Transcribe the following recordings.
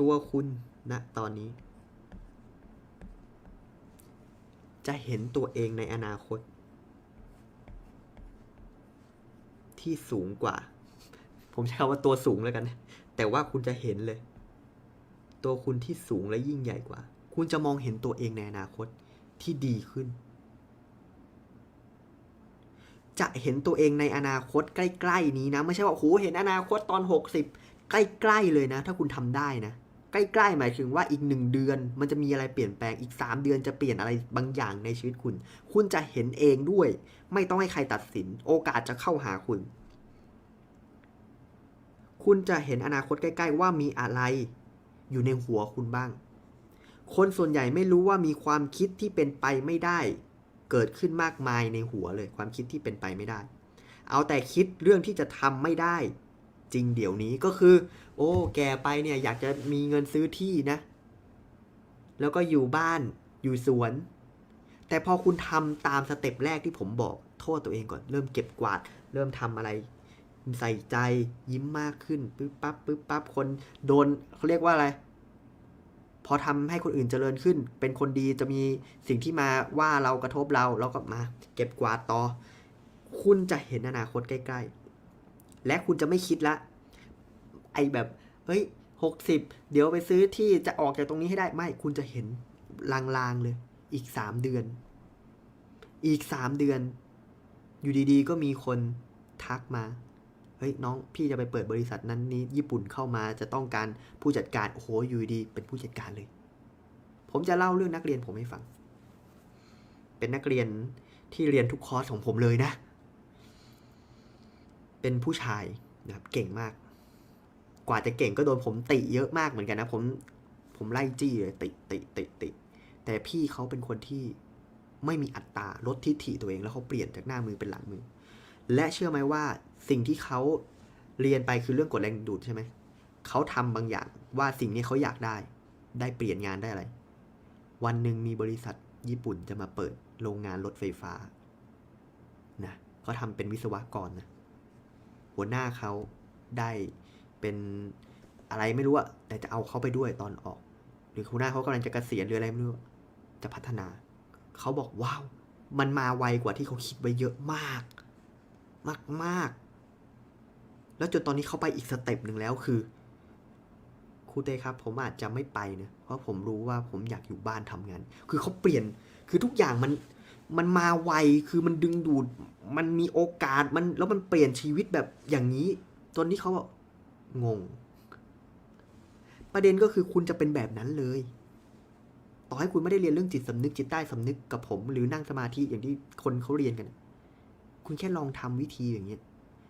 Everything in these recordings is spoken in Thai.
ตัวคุณณตอนนี้ จะเห็นตัวเองในอนาคต ที่สูงกว่า ผมใช้คำว่าตัวสูงแล้วกัน แต่ว่าคุณจะเห็นเลย ตัวคุณที่สูงและยิ่งใหญ่กว่า คุณจะมองเห็นตัวเองในอนาคตที่ดีขึ้น จะเห็นตัวเองในอนาคตใกล้ ๆ นี้นะ ไม่ใช่ว่าโอ้โหเห็นอนาคตตอน 60 ใกล้ ๆ เลยนะ ถ้าคุณทำได้นะ ใกล้ๆหมายถึงว่าอีกหนึ่งเดือน มันจะมีอะไรเปลี่ยนแปลงอีก 3 เดือนจะเปลี่ยนอะไรบางอย่างในชีวิตคุณ คุณจะเห็นเองด้วย ไม่ต้องให้ใครตัดสิน โอกาสจะเข้าหาคุณ คุณจะเห็นอนาคตใกล้ ๆ ว่ามีอะไรอยู่ในหัวคุณบ้าง คนส่วนใหญ่ไม่รู้ว่ามีความคิดที่เป็นไปไม่ได้ เกิดขึ้นมากมายในหัวเลย ความคิดที่เป็นไปไม่ได้ เอาแต่คิดเรื่องที่จะทำไม่ได้ จริงเดี๋ยวนี้ก็คือ โอ้ แกไปเนี่ยอยากจะมีเงินซื้อที่นะ แล้วก็อยู่บ้านอยู่สวน แต่พอคุณทำตามสเต็ปแรกที่ผมบอกโทษตัวเองก่อน เริ่มเก็บกวาด เริ่มทำอะไร ใส่ใจยิ้มมากขึ้นปึ๊บปั๊บปึ๊บปั๊บคนโดนเขาเรียกว่าอะไร พอทำให้คนอื่นเจริญขึ้น เป็นคนดีจะมีสิ่งที่มาว่าเรากระทบเราเราก็มา เก็บกวาดต่อ คุณจะเห็นอนาคตใกล้ ๆ และคุณจะไม่คิดละ ไอแบบเฮ้ยหกสิบเดี๋ยวไปซื้อที่จะออกจากตรงนี้ให้ได้ไม่คุณจะเห็นลางๆเลย อีกสามเดือน อีกสามเดือน อยู่ดีๆ ก็มีคนทักมาเฮ้ยน้องพี่จะไปเปิดบริษัทนั้นนี้ ญี่ปุ่นเข้ามาจะต้องการผู้จัดการโอ้โหอยู่ดีเป็นผู้จัดการเลย ผมจะเล่าเรื่องนักเรียนผมให้ฟัง เป็นนักเรียนที่เรียนทุกคอร์สของผมเลยนะ เป็นผู้ชายนะครับเก่งมาก กว่าจะเก่งก็โดนผมติเยอะมากเหมือนกันนะ ผมผมไล่จี้เลยติติติติแต่พี่เขาเป็นคนที่ไม่มีอัตตาลดทิฐิตัวเองแล้วเขาเปลี่ยนจากหน้ามือเป็นหลังมือ และเชื่อไหมว่าสิ่งที่เขาเรียนไปคือเรื่องกฎแรงดูดใช่ไหมเขาทำบางอย่างว่าสิ่งนี้เขาอยากได้ ได้เปลี่ยนงานได้อะไร วันหนึ่งมีบริษัทญี่ปุ่นจะมาเปิดโรงงานรถไฟฟ้านะเขาทำเป็นวิศวกรนะหัวหน้าเขาได้ เป็นอะไรไม่รู้อะแต่จะเอาเขาไปด้วยตอนออก หรือหัวหน้าเขากำลังจะเกษียณหรืออะไรไม่รู้จะพัฒนา เขาบอกว้าว มันมาไวกว่าที่เขาคิดไว้เยอะมาก มากมากแล้วจนตอนนี้เขาไปอีกสเต็ปหนึ่งแล้วคือครูเต้ครับ ผมอาจจะไม่ไปนะเพราะผมรู้ว่าผมอยากอยู่บ้านทำงาน คือเขาเปลี่ยนคือทุกอย่างมันมันมาไวคือมันดึงดูด มันมีโอกาสมันแล้วมันเปลี่ยนชีวิตแบบอย่างนี้ ตอนนี้เขาบอก งง ประเด็นก็คือคุณจะเป็นแบบนั้นเลย ต่อให้คุณไม่ได้เรียนเรื่องจิตสำนึกจิตใต้สำนึกกับผม หรือนั่งสมาธิอย่างที่คนเขาเรียนกัน คุณแค่ลองทำวิธีอย่างเงี้ย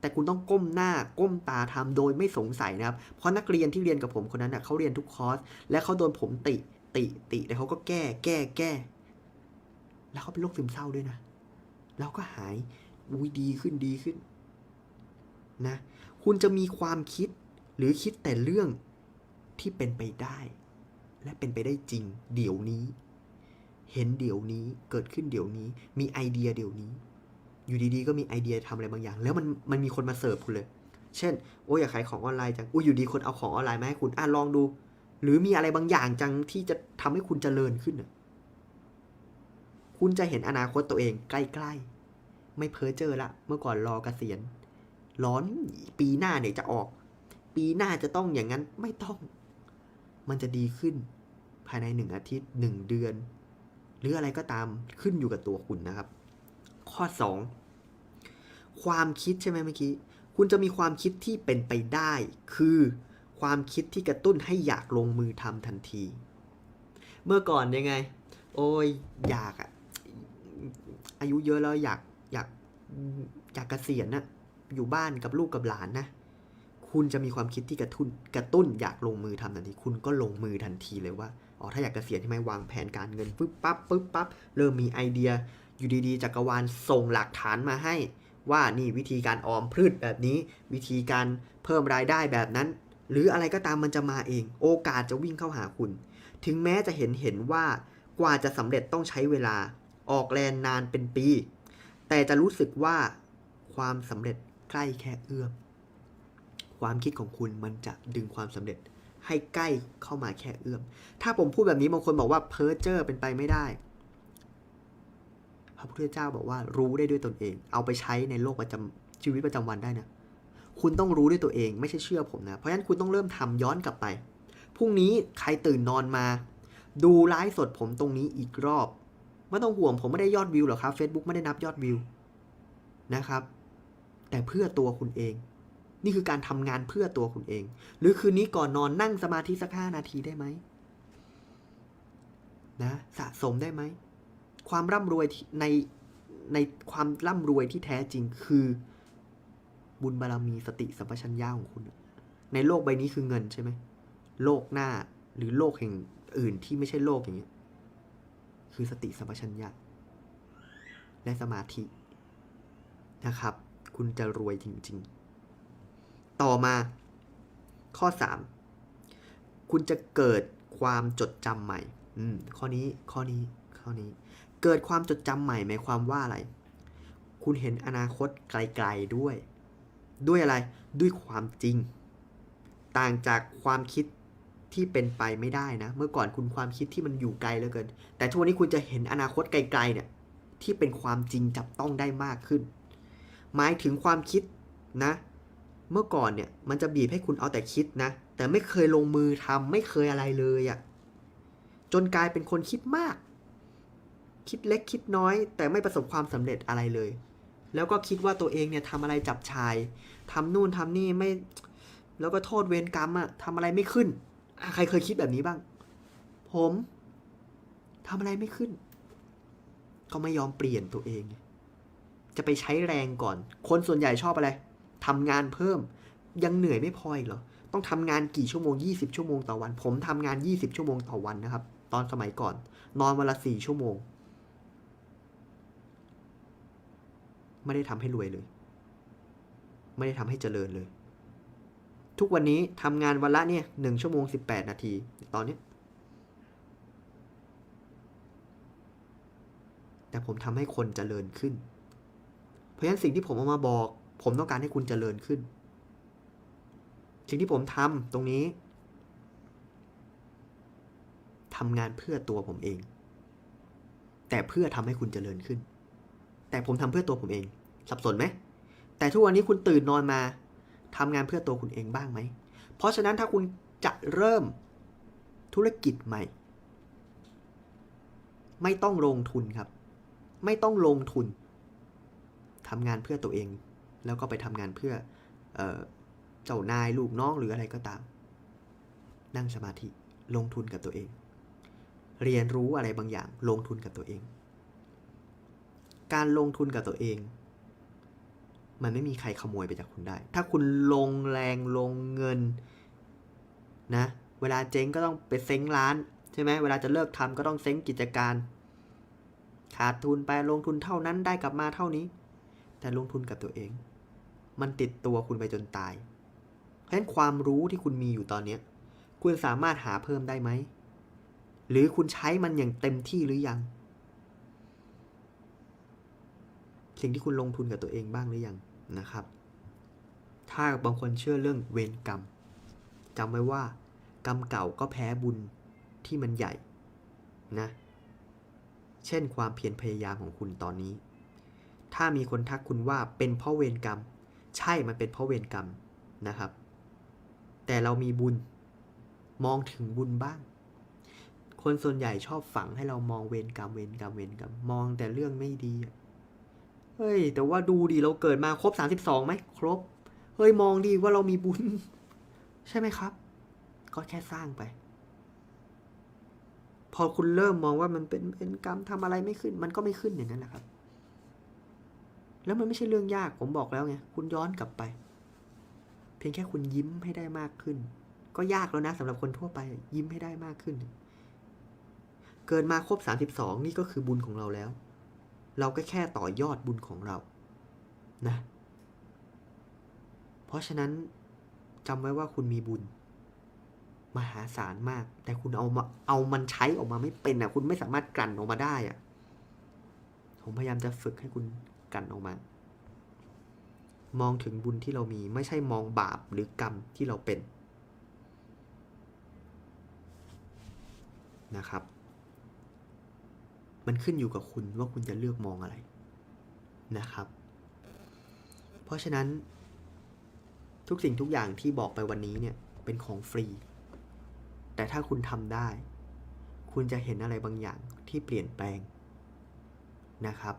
แต่คุณต้องก้มหน้าก้มตาทำโดยไม่สงสัยนะครับ เพราะนักเรียนที่เรียนกับผมคนนั้นนะเขาเรียนทุกคอร์สและเขาโดนผมติติติแต่เขาก็แก้แก้แก้ แล้วเขาเป็นโรคซึมเศร้าด้วยนะ แล้วก็หายอุ้ยดีขึ้นดีขึ้นนะ คุณจะมีความคิด หรือคิดแต่เรื่องที่เป็นไปได้ และเป็นไปได้จริง เดี๋ยวนี้ เห็นเดี๋ยวนี้เกิดขึ้นเดี๋ยวนี้ มีไอเดียเดี๋ยวนี้ อยู่ดีๆ ก็มีไอเดียทำอะไรบางอย่าง แล้วมันมันมีคนมาเสิร์ฟคุณเลย เช่น โอ้ยอยากขายของออนไลน์จังอุ้ยอยู่ดีคนเอาของออนไลน์มาให้คุณอะลองดู หรือมีอะไรบางอย่างจังที่จะทำให้คุณเจริญขึ้นคุณจะเห็นอนาคตตัวเองใกล้ๆไม่เพ้อเจอละ เมื่อก่อนรอเกษียณร้อนปีหน้าเนี่ยจะออก ปีหน้าจะต้องอย่างนั้นไม่ต้อง มันจะดีขึ้นภายในหนึ่งอาทิตย์หนึ่งเดือน หรืออะไรก็ตามขึ้นอยู่กับตัวคุณนะครับ ข้อ 2 ความคิดใช่ไหมเมื่อกี้ คุณจะมีความคิดที่เป็นไปได้ คือความคิดที่กระตุ้นให้อยากลงมือทำทันที เมื่อก่อนยังไง โอ้ยอยากอะอายุเยอะแล้วอยากอยากอยากเกษียณนะอยู่บ้านกับลูกกับหลานนะ คุณจะมีความคิดที่กระตุ้นกระตุ้นอยากลงมือทำทันที คุณก็ลงมือทันทีเลยว่า อ๋อ ถ้าอยากเกษียณใช่ไหมวางแผนการเงินปึ๊บปั๊บปึ๊บปั๊บ เริ่มมีไอเดีย อยู่ดีๆจักรวาลส่งหลักฐานมาให้ ว่านี่วิธีการออมพืชแบบนี้ วิธีการเพิ่มรายได้แบบนั้น หรืออะไรก็ตามมันจะมาเอง โอกาสจะวิ่งเข้าหาคุณ ถึงแม้จะเห็นเห็นว่ากว่าจะสำเร็จต้องใช้เวลา ออกแรงนานเป็นปี แต่จะรู้สึกว่าความสำเร็จใกล้แค่เอื้อม ความคิดของคุณมันจะดึงความสำเร็จให้ใกล้เข้ามาแค่เอื้อม ถ้าผมพูดแบบนี้บางคนบอกว่าเพ้อเจ้อเป็นไปไม่ได้ พระพุทธเจ้าบอกว่ารู้ได้ด้วยตนเอง เอาไปใช้ในโลกประจำชีวิตประจำวันได้นะ คุณต้องรู้ด้วยตัวเองไม่ใช่เชื่อผมนะ เพราะฉะนั้นคุณต้องเริ่มทำย้อนกลับไป พรุ่งนี้ใครตื่นนอนมา ดูไลฟ์สดผมตรงนี้อีกรอบ ไม่ต้องห่วงผมไม่ได้ยอดวิวหรอกครับ Facebook ไม่ได้นับยอดวิวนะครับ แต่เพื่อตัวคุณเอง นี่คือการทำงานเพื่อตัวคุณเอง หรือคืนนี้ก่อนนอนนั่งสมาธิสักห้านาทีได้ไหมนะสะสมได้ไหม ความร่ำรวยในในความร่ำรวยที่แท้จริงคือ บุญบารมีสติสัมปชัญญะของคุณ ในโลกใบนี้คือเงินใช่ไหมโลกหน้าหรือโลกแห่งอื่นที่ไม่ใช่โลกอย่างเงี้ยคือสติสัมปชัญญะ และสมาธินะครับ คุณจะรวยจริง ๆ ต่อมาข้อ 3 คุณจะเกิดความจดจำใหม่อืมข้อนี้ข้อนี้ข้อนี้ เกิดความจดจำใหม่หมายความว่าอะไร คุณเห็นอนาคตไกลๆด้วย ด้วยอะไรด้วยความจริง ต่างจากความคิดที่เป็นไปไม่ได้นะ เมื่อก่อนคุณความคิดที่มันอยู่ไกลเหลือเกิน แต่ทุกวันนี้คุณจะเห็นอนาคตไกลๆเนี่ย ที่เป็นความจริงจับต้องได้มากขึ้น หมายถึงความคิดนะ เมื่อก่อนเนี่ยมันจะบีบให้คุณเอาแต่คิดนะ แต่ไม่เคยลงมือทำไม่เคยอะไรเลยอะ่ะจนกลายเป็นคนคิดมาก คิดเล็กคิดน้อย แต่ไม่ประสบความสำเร็จอะไรเลย แล้วก็คิดว่าตัวเองเนี่ยทำอะไรจับชายทำนู่นทำนี่ไม่ แล้วก็โทษเวรกรรมอะทำอะไรไม่ขึ้น ใครเคยคิดแบบนี้บ้าง ผมทำอะไรไม่ขึ้น ก็ไม่ยอมเปลี่ยนตัวเอง จะไปใช้แรงก่อน คนส่วนใหญ่ชอบอะไร ทำงานเพิ่ม ยังเหนื่อยไม่พออีกเหรอ ต้องทำงานกี่ชั่วโมง 20 ชั่วโมงต่อวัน ผมทำงาน 20 ชั่วโมงต่อวันนะครับ ตอนสมัยก่อน นอนวันละ4ชั่วโมง ไม่ได้ทำให้รวยเลย ไม่ได้ทำให้เจริญเลย ทุกวันนี้ทำงานวันละเนี่ยหนึ่งชั่วโมงสิบแปดนาที ตอนนี้แต่ผมทำให้คนเจริญขึ้น เพราะฉะนั้นสิ่งที่ผมเอามาบอก ผมต้องการให้คุณเจริญขึ้น สิ่งที่ผมทำตรงนี้ทำงานเพื่อตัวผมเอง แต่เพื่อทำให้คุณเจริญขึ้น แต่ผมทำเพื่อตัวผมเอง สับสนไหม แต่ทุกวันนี้คุณตื่นนอนมาทำงานเพื่อตัวคุณเองบ้างไหม เพราะฉะนั้นถ้าคุณจะเริ่มธุรกิจใหม่ ไม่ต้องลงทุนครับ ไม่ต้องลงทุนทำงานเพื่อตัวเอง แล้วก็ไปทำงานเพื่อเออเจ้านายลูกน้องหรืออะไรก็ตาม นั่งสมาธิลงทุนกับตัวเอง เรียนรู้อะไรบางอย่างลงทุนกับตัวเอง การลงทุนกับตัวเอง มันไม่มีใครขโมยไปจากคุณได้ ถ้าคุณลงแรงลงเงินนะเวลาเจ๊งก็ต้องไปเซ้งร้านใช่ไหมเวลาจะเลิกทำก็ต้องเซ้งกิจการ ขาดทุนไปลงทุนเท่านั้นได้กลับมาเท่านี้ แต่ลงทุนกับตัวเอง มันติดตัวคุณไปจนตาย เพราะฉะนั้นความรู้ที่คุณมีอยู่ตอนเนี้ย คุณสามารถหาเพิ่มได้ไหม หรือคุณใช้มันอย่างเต็มที่หรือยัง สิ่งที่คุณลงทุนกับตัวเองบ้างหรือยังนะครับ ถ้าบางคนเชื่อเรื่องเวรกรรมจำไว้ว่า กรรมเก่าก็แพ้บุญที่มันใหญ่นะ เช่นความเพียรพยายามของคุณตอนนี้ ถ้ามีคนทักคุณว่าเป็นเพราะเวรกรรม ใช่มันเป็นเพราะเวรกรรมนะครับ แต่เรามีบุญมองถึงบุญบ้าง คนส่วนใหญ่ชอบฝังให้เรามองเวรกรรมเวรกรรมเวรกรรมมองแต่เรื่องไม่ดีเฮ้ย แต่ว่าดูดิเราเกิดมาครบ32ไหมครบ เฮ้ยมองดีว่าเรามีบุญ ใช่ไหมครับ ก็แค่สร้างไป พอคุณเริ่มมองว่ามันเป็นเป็นกรรมทำอะไรไม่ขึ้น มันก็ไม่ขึ้นอย่างนั้นแหละครับ แล้วมันไม่ใช่เรื่องยากผมบอกแล้วไงคุณย้อนกลับไป เพียงแค่คุณยิ้มให้ได้มากขึ้น ก็ยากแล้วนะสำหรับคนทั่วไปยิ้มให้ได้มากขึ้น เกินมาครบ 32 นี่ก็คือบุญของเราแล้ว เราก็แค่ต่อยอดบุญของเรานะ เพราะฉะนั้นจำไว้ว่าคุณมีบุญ มหาศาลมาก แต่คุณเอามาเอามันใช้ออกมาไม่เป็นอะ คุณไม่สามารถกลั่นออกมาได้อะ ผมพยายามจะฝึกให้คุณ กันออกมา มองถึงบุญที่เรามีไม่ใช่มองบาปหรือกรรมที่เราเป็นนะครับ มันขึ้นอยู่กับคุณว่าคุณจะเลือกมองอะไรนะครับ เพราะฉะนั้น ทุกสิ่งทุกอย่างที่บอกไปวันนี้เนี่ยเป็นของฟรี แต่ถ้าคุณทำได้ คุณจะเห็นอะไรบางอย่างที่เปลี่ยนแปลงนะครับ